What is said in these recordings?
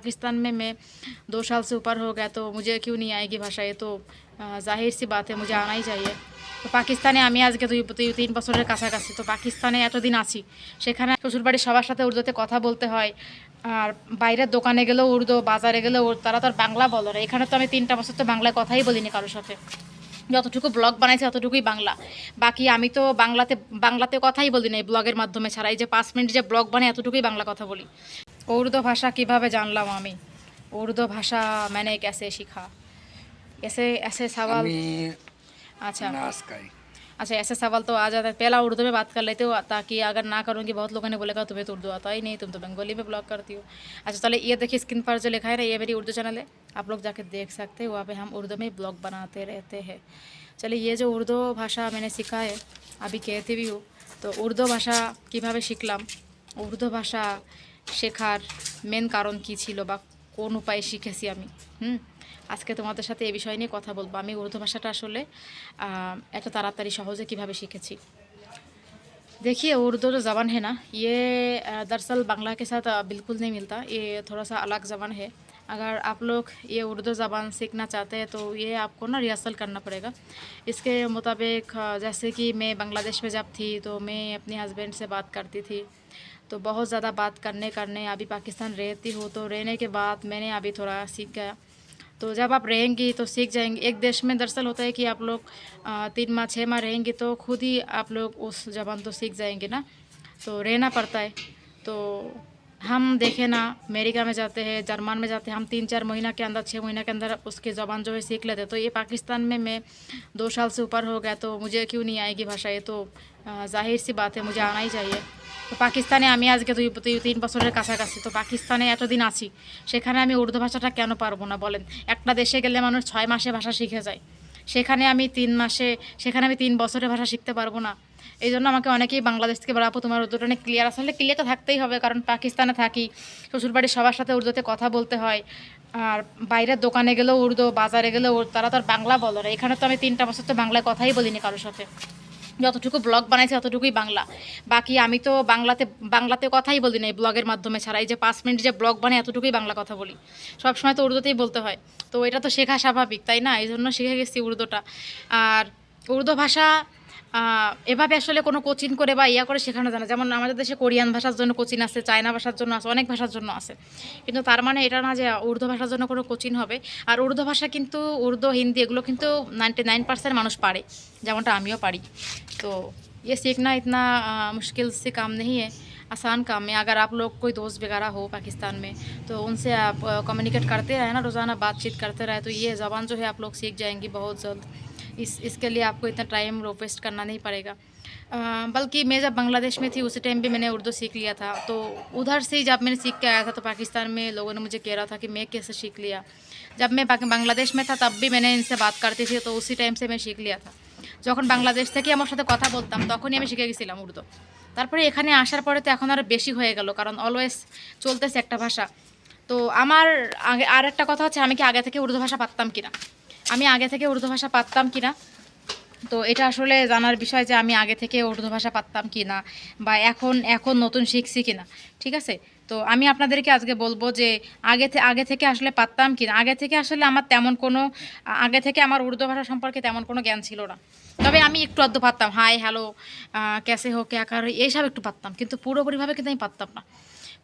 पाकिस्तान में मैं दो साल से ऊपर हो गया तो मुझे क्यों नहीं आएगी भाषा ये तो আহ, জাহির সি বাত है मुझे आना ही चाहिए তো পাকিস্তানে আমি আজকে দুই দুই- তিন বছরের কাছাকাছি তো পাকিস্তানে এতদিন আছি সেখানে শ্বশুরবাড়ির সবার সাথে উর্দুতে কথা বলতে হয় আর বাইরের দোকানে গেলেও উর্দু বাজারে গেলেও উর্দু, তারা তো আর বাংলা বলে না এখানে তো আমি তিনটা বছর তো বাংলায় কথাই বলিনি কারোর সাথে যতটুকু ব্লগ বানাইছি ততটুকুই বাংলা বাকি আমি তো বাংলাতে বাংলাতে কথাই বলি না এই ব্লগের মাধ্যমে ছাড়া এই যে পাঁচ মিনিট যে ব্লগ বানাই এতটুকুই বাংলা কথা বলি উর্দু ভাষা কিভাবে জানলাম আমি উর্দু ভাষা मैंने कैसे सीखा ऐसे ऐसे सवाल আমি अच्छा नाच का ही अच्छा ऐसे सवाल तो आ जाता है पहला उर्दू में बात कर लेते हो ताकि अगर ना करूँगी बहुत लोगों ने बोलेगा तुम्हें तो उर्दू आता ही नहीं तुम तो बंगाली में ब्लॉग करती हो अच्छा चले ये देखिए स्क्रीन पर जो लिखा है ना ये मेरी उर्दू चैनल है आप लोग जाके देख सकते हैं वहाँ पे हम उर्दू में ब्लॉग बनाते रहते हैं चलिए ये जो उर्दू भाषा मैंने सीखा है अभी कहती भी हूँ तो उर्दू भाषा কীভাবে শিখলাম উর্দু ভাষা শেখার মেন কারণ কী ছিল বা কোন উপায়ে শিখেছি আমি হুম আজকে তোমাদের সাথে এই বিষয় নিয়ে কথা বলবো আমি উর্দু ভাষাটা আসলে আহ, এত তাড়াতাড়ি সহজে কিভাবে শিখেছি देखिए उर्दू जो ज़बान है ना ये अ, दरअसल बांग्ला के साथ अ, बिल्कुल नहीं मिलता ये थोड़ा सा अलग ज़बान है अगर आप लोग ये उर्दू ज़बान सीखना चाहते हैं तो ये आपको ना रिहर्सल करना पड़ेगा। इसके मुताबिक जैसे कि मैं बांग्लादेश में जब थी तो मैं अपने हस्बैंड से बात करती थी। तो बहुत ज़्यादा बात करने करने अभी पाकिस्तान रहती हूँ तो रहने के बाद मैंने अभी थोड़ा सीख गया। तो जब आप रहेंगी तो सीख जाएँगे। एक देश में दरअसल होता है कि आप लोग तीन माह छः माह रहेंगे तो खुद ही आप लोग उस जबान तो सीख जाएँगे ना। तो रहना पड़ता है। तो हम देखें ना अमेरिका में जाते हैं जर्मन में जाते हैं हम तीन चार महीना के अंदर छः महीना के अंदर उसकी ज़बान जो है सीख लेते हैं तो ये पाकिस्तान में मैं दो साल से ऊपर हो गया तो मुझे क्यों नहीं आएगी भाषा ये तो अ, जाहिर सी बात है मुझे आना ही चाहिए তো পাকিস্তানে আমি আজকে দুই দুই তিন বছরের কাছাকাছি তো পাকিস্তানে এতদিন আছি সেখানে আমি উর্দু ভাষাটা কেন পারবো না বলেন একটা দেশে গেলে মানুষ ছয় মাসে ভাষা শিখে যায় সেখানে আমি তিন মাসে সেখানে আমি তিন বছরের ভাষা শিখতে পারবো না এই জন্য আমাকে অনেকেই বাংলাদেশ থেকে বলা আপু, তোমার উর্দুটা অনেক ক্লিয়ার আসলে ক্লিয়ার তো থাকতেই হবে, কারণ পাকিস্তানে থাকি, শ্বশুরবাড়ির সবার সাথে উর্দুতে কথা বলতে হয়। আর বাইরের দোকানে গেলেও উর্দু, বাজারে গেলেও তারা তো আর বাংলা বলো না। এখানে তো আমি তিনটা বছর তো বাংলায় কথাই বলিনি কারোর সাথে। যতটুকু ব্লগ বানাইছি ততটুকুই বাংলা। বাকি আমি তো বাংলাতে বাংলাতে কথাই বলি না এই ব্লগের মাধ্যমে ছাড়া। এই যে পাঁচ মিনিট যে ব্লগ বানাই এতটুকুই বাংলা কথা বলি। সবসময় তো উর্দুতেই বলতে হয়। তো এটা তো শেখা স্বাভাবিক, তাই না? এই জন্য শিখে গেছি উর্দুটা। আর উর্দু ভাষা এভাবে আসলে কোনো কোচিং করে বা ইয়া করে শেখানো যায় না যেমন আমাদের দেশে কোরিয়ান ভাষার জন্য কোচিং আছে চায়না ভাষার জন্য আছে অনেক ভাষার জন্য আছে কিন্তু তার মানে এটা না যে উর্দু ভাষার জন্য কোনো কোচিং হবে আর উর্দু ভাষা কিন্তু উর্দু হিন্দি এগুলো কিন্তু নাইনটি নাইন পার্সেন্ট মানুষ পারে যেমনটা আমিও পারি तो ये सीखना इतना आ, मुश्किल से काम नहीं है आसान काम है अगर आप लोग कोई दोस्त वगैरह हो पाकिस्तान में तो उनसे आप कम्युनिकेट करते रहे ना रोज़ाना बातचीत करते रहे तो ये ज़बान जो है आप लोग सीख जाएंगी बहुत जल्द इस इसके लिए आपको इतना टाइम वेस्ट करना नहीं पड़ेगा अ, बल्कि मैं जब बांग्लादेश में थी उसी टाइम भी मैंने उर्दू सीख लिया था तो उधर से ही जब मैंने सीख के आया था तो पाकिस्तान में लोगों ने मुझे कह रहा था कि मैं कैसे सीख लिया जब मैं बाकी- बांग्लादेश में था तब भी मैंने इनसे बात करती थी तो उसी टाइम से मैं सीख लिया था যখন বাংলাদেশ থেকে আমার সাথে কথা বলতাম তখনই আমি শিখে গেছিলাম উর্দু তারপরে এখানে আসার পরে তো এখন আরও বেশি হয়ে গেল কারণ অলওয়েজ চলতেছে একটা ভাষা তো আমার আগে আর একটা কথা হচ্ছে আমি কি আগে থেকে উর্দু ভাষা পারতাম কিনা আমি আগে থেকে উর্দু ভাষা পারতাম কিনা? তো এটা আসলে জানার বিষয় যে আমি আগে থেকে উর্দু ভাষা পারতাম কি না বা এখন এখন নতুন শিখছি কি না ঠিক আছে? তো আমি আপনাদেরকে আজকে বলব যে আগে আগে থেকে আসলে পারতাম কি না আগে থেকে আসলে আমার তেমন কোনো, আগে থেকে আমার উর্দু ভাষা সম্পর্কে তেমন কোনো জ্ঞান ছিল না। তবে আমি একটু আধটু পারতাম, হাই, হ্যালো ক্যাসে হোক ক্যাকার এইসব একটু পারতাম, কিন্তু পুরোপুরিভাবে কিন্তু আমি পারতাম না।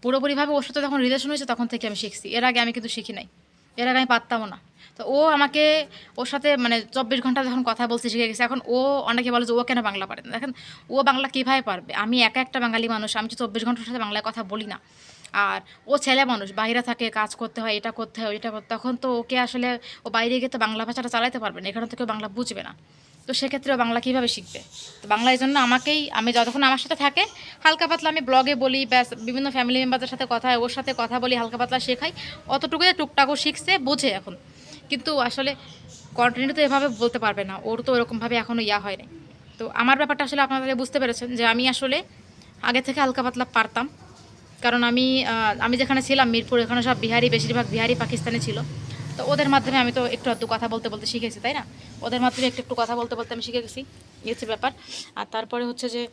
পুরোপুরিভাবে ওর সাথে যখন রিলেশন হয়েছে তখন থেকে আমি শিখছি, এর আগে আমি কিন্তু শিখি নাই, এর আগে আমি পারতামও না। তো ও আমাকে ওর সাথে মানে চব্বিশ ঘণ্টা যখন কথা বলতে শিখে গেছে, এখন ও অনেকে বলে যে ও কেন বাংলা পারে না? দেখেন, ও বাংলা কীভাবে পারবে? আমি একা একটা বাঙালি মানুষ, আমি তো চব্বিশ ঘণ্টার সাথে বাংলায় কথা বলি না। আর ও ছেলে মানুষ, বাইরে থাকে, কাজ করতে হয়, এটা করতে হয়, ওইটা করতে তখন তো ওকে আসলে ও বাইরে গিয়ে তো বাংলা ভাষাটা চালাতে পারবে না, এখানে তো কেউ বাংলা বুঝবে না। তো সেক্ষেত্রে ও বাংলা কীভাবে শিখবে? তো বাংলা এই জন্য আমাকেই, আমি যতক্ষণ আমার সাথে থাকে, হালকা পাতলা আমি ব্লগে বলি, ব্যাস, বিভিন্ন ফ্যামিলি মেম্বারদের সাথে কথা হয়, ওর সাথে কথা বলি, হালকা পাতলা শেখাই, অতটুকুই টুকটাকও শিখছে, বোঝে এখন। কিন্তু আসলে কন্টিনিউ তো এভাবে বলতে পারবে না। ওর তো ওরকমভাবে এখনও ইয়া হয় নাই তো আমার ব্যাপারটা আসলে আপনারা বুঝতে পেরেছেন যে আমি আসলে আগে থেকে হালকা পাতলা পারতাম। কারণ আমি আমি যেখানে ছিলাম, মিরপুর, এখানে সব বিহারি, বেশিরভাগ বিহারি পাকিস্তানি ছিল। তো ওদের মাধ্যমে আমি তো একটু আধটু কথা বলতে বলতে শিখেছি, তাই না? ওদের মাধ্যমে একটু একটু কথা বলতে বলতে আমি শিখে গেছি হচ্ছে ব্যাপার। আর তারপরে হচ্ছে যে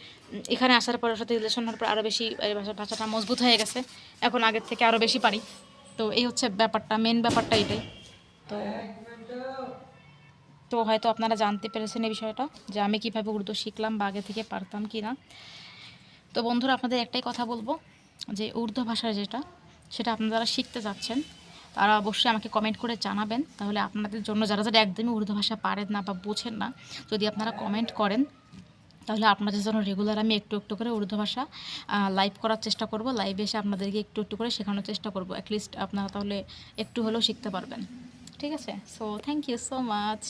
এখানে আসার পর ওর সাথে রিলেশন হওয়ার পর আরও বেশি ভাষা- ভাষাটা মজবুত হয়ে গেছে। এখন আগের থেকে আরও বেশি পারি। তো এই হচ্ছে ব্যাপারটা মেন ব্যাপারটা এটাই। তো তো হয়তো আপনারা জানতে পেরেছেন এই বিষয়টা, যে আমি কীভাবে উর্দু শিখলাম বা আগে থেকে পারতাম কি না তো বন্ধুরা, আপনাদের একটাই কথা বলব, যে উর্দু ভাষা যেটা, সেটা আপনারা শিখতে যাচ্ছেন, তারা অবশ্যই আমাকে কমেন্ট করে জানাবেন। তাহলে আপনাদের জন্য যারা যারা একদমই উর্দু ভাষা পারেন না বা বোঝেন না, যদি আপনারা কমেন্ট করেন, তাহলে আপনাদের জন্য রেগুলার আমি একটু একটু করে উর্দু ভাষা লাইভ করার চেষ্টা করব। লাইভে এসে আপনাদেরকে একটু একটু করে শেখানোর চেষ্টা করব। অ্যাটলিস্ট আপনারা তাহলে একটু হলেও শিখতে পারবেন। ঠিক আছে? So thank you so much